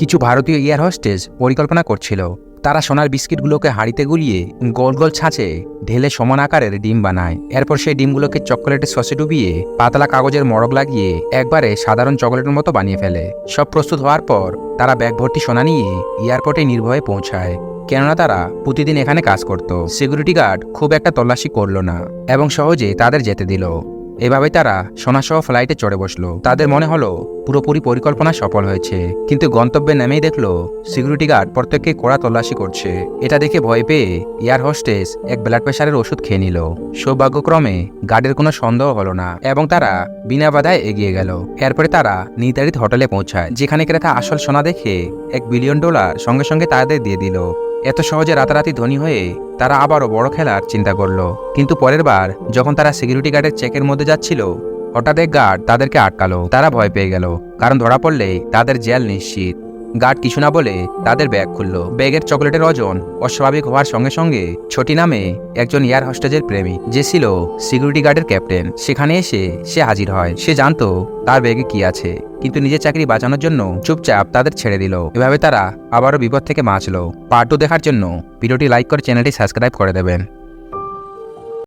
কিছু ভারতীয় air hostess পরিকল্পনা করছিল। তারা সোনার বিস্কিটগুলোকে হাঁড়িতে গুলিয়ে গোল গোল ছাঁচে ঢেলে সমান আকারের ডিম বানায়। এরপর সেই ডিমগুলোকে চকোলেটের সসে ডুবিয়ে পাতলা কাগজের মড়ক লাগিয়ে একবারে সাধারণ চকোলেটের মতো বানিয়ে ফেলে। সব প্রস্তুত হওয়ার পর তারা ব্যাগ ভর্তি সোনা নিয়ে এয়ারপোর্টে নির্ভয়ে পৌঁছায়। কেননা তারা প্রতিদিন এখানে কাজ করত। সিকিউরিটি গার্ড খুব একটা তল্লাশি করল না এবং সহজে তাদের যেতে দিল। এভাবে তারা সোনাসহ ফ্লাইটে চড়ে বসল। তাদের মনে হলো, পুরোপুরি পরিকল্পনা সফল হয়েছে। কিন্তু গন্তব্যে নেমেই দেখল সিকিউরিটি গার্ড প্রত্যেককে কড়া তল্লাশি করছে। এটা দেখে ভয় পেয়ে এয়ার হোস্টেস এক ব্লাড প্রেশারের ওষুধ খেয়ে নিল। সৌভাগ্যক্রমে গার্ডের কোনো সন্দেহ হলো না এবং তারা বিনা বাধায় এগিয়ে গেল। এরপরে তারা নির্ধারিত হোটেলে পৌঁছায়, যেখানে ক্রেতা আসল সোনা দেখে এক বিলিয়ন ডলার সঙ্গে সঙ্গে তাদের দিয়ে দিল। এত সহজে রাতারাতি ধনী হয়ে তারা আবারও বড় খেলার চিন্তা করল। কিন্তু পরের বার যখন তারা সিকিউরিটি গার্ডের চেকের মধ্যে যাচ্ছিল, হঠাৎ এক গার্ড তাদেরকে আটকালো। তারা ভয় পেয়ে গেল, কারণ ধরা পড়লে তাদের জেল নিশ্চিত। গার্ড কিছু না বলে তাদের ব্যাগ খুললো। ব্যাগের চকলেটের ওজন অস্বাভাবিক হওয়ার সঙ্গে সঙ্গে ছোটি নামে একজন এয়ার হোস্টেজের প্রেমী যে ছিল সিকিউরিটি গার্ডের ক্যাপ্টেন। সেখানে এসে সে হাজির হয়। সে জানতো তার ব্যাগে কি আছে, কিন্তু নিজের চাকরি বাঁচানোর জন্য চুপচাপ তাদের ছেড়ে দিল। এভাবে তারা আবারও বিপদ থেকে বাঁচল। পার্ট টু দেখার জন্য ভিডিওটি লাইক করে চ্যানেলটি সাবস্ক্রাইব করে দেবেন।